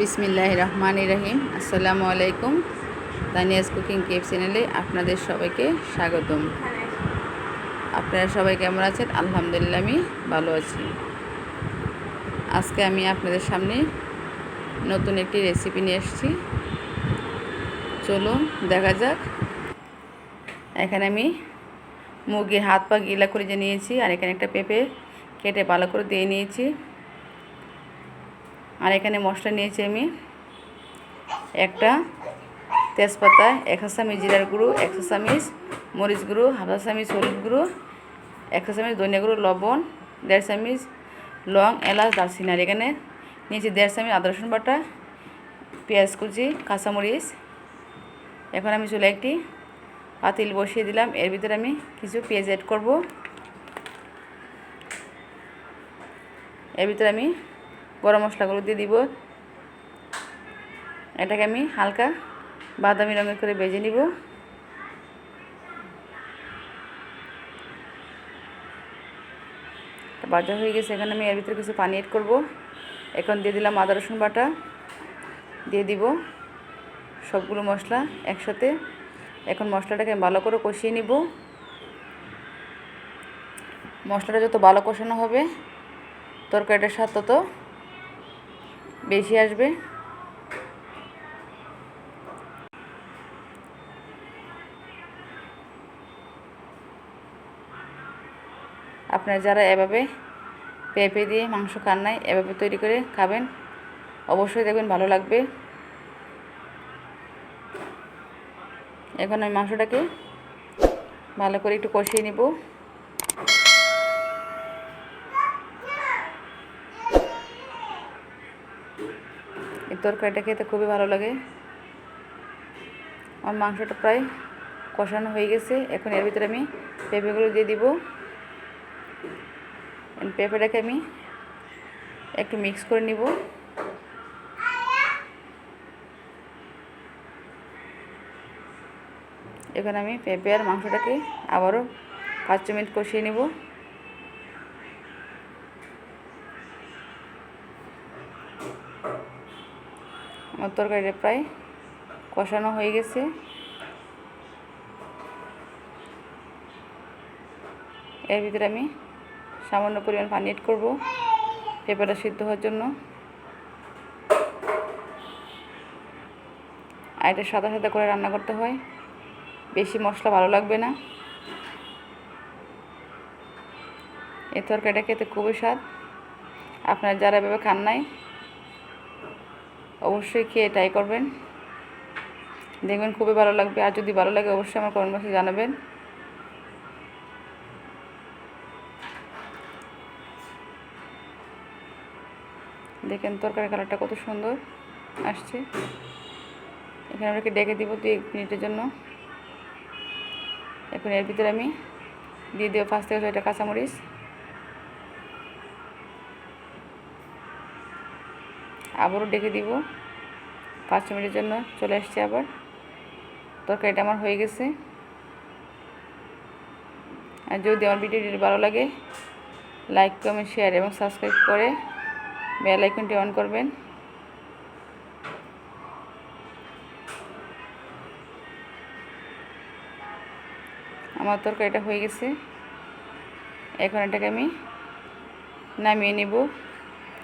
বিসমিল্লাহ রহমান রহিম। আসসালামু আলাইকুম। দানিয়াস কুকিং কেপ চ্যানেলে আপনাদের সবাইকে স্বাগতম। আপনারা সবাই কেমন আছেন? আলহামদুলিল্লাহ, আমি ভালো আছি। আজকে আমি আপনাদের সামনে নতুন একটি রেসিপি নিয়ে এসেছি। চলুন, দেখা যাক। এখানে আমি মুরগির হাত পা গিলা করে যে নিয়েছি আর এখানে একটা পেঁপে কেটে ভালো করে দিয়ে নিয়েছি। আর এখানে মশলা নিয়েছি আমি একটা তেজপাতা একশো চামিচ জিরার গুঁড়ো একশো চামিচ মরিচ গুঁড়ো, হাফ চামিচ হলুদ গুঁড়ো একশো চামিচ ধনিয়া গুঁড়ো, লবণ, দেড় চামিচ লং, এলাচ, দারচিনি আর এখানে নিয়েছি দেড় চামিচ আদা রসুন বাটা, পেঁয়াজ কুচি, কাঁচামরিচ। এখন আমি চলে একটি পাতিল বসিয়ে দিলাম। এর ভিতরে আমি কিছু পেঁয়াজ অ্যাড করব। এর ভিতরে আমি গরম মশলাগুলো দিয়ে দিব। এটাকে আমি হালকা বাদামি রঙের করে বেজে নিব। বাজা হয়ে গেছে, এখানে আমি এর ভিতরে কিছু পানি এড করব। এখন দিয়ে দিলাম আদা, রসুন বাটা। দিয়ে দিব সবগুলো মশলা একসাথে। এখন মশলাটাকে ভালো করে কষিয়ে নিব। মশলাটা যত ভালো কষানো হবে, তরকারিটার স্বাদ তত বেশি আসবে? আপনারা যারা এভাবে পেঁপে দিয়ে মাংস খান নাই, এভাবে তৈরি করে খাবেন, অবশ্যই দেখবেন ভালো লাগবে। এখন আমি মাংসটাকে ভালো করে একটু কষিয়ে নিব। তরকারিটা খেতে খুবই ভালো লাগে। আমার মাংসটা প্রায় কষানো হয়ে গেছে। এখন এর ভিতরে আমি পেঁপেগুলো দিয়ে দিব। পেঁপেটাকে আমি একটু মিক্স করে নিব। এখানে আমি পেঁপে আর মাংসটাকে আবারও পাঁচ মিনিট কষিয়ে নেব। আমার তরকারিটা প্রায় কষানো হয়ে গেছে। এর ভিতরে আমি সামান্য পরিমাণ পানি এড করব, পেঁপেটা সিদ্ধ হওয়ার জন্য। আর এটা সাদা সাদা করে রান্না করতে হয়, বেশি মশলা ভালো লাগবে না। এই তরকারিটা খেতে খুবই স্বাদ। আপনারা যারা এভাবে খান নাই অবশ্যই খেয়ে ট্রাই করবেন। দেখবেন খুবই ভালো লাগবে। আর যদি ভালো লাগে, অবশ্যই আমার কমেন্ট বক্সে জানাবেন। দেখেন তরকারি কালারটা কত সুন্দর আসছে। এখানে আমাকে ডেকে দিব এক মিনিটের জন্য। এখন এর ভিতরে আমি দিয়ে দেবো পাঁচ থেকে ছয়টা কাঁচামরিচ। আবারও ডেকে দিব। পাঁচ মিনিটের জন্য চলে আসছে আবার। তরকারিটা আমার হয়ে গেছে। আর যদি আমার ভিডিওটি ভালো লাগে লাইক কমেন্ট শেয়ার এবং সাবস্ক্রাইব করে বেল আইকনটি অন করবেন। আমার তরকারিটা হয়ে গেছে। এখন এটাকে আমি নামিয়ে নেব।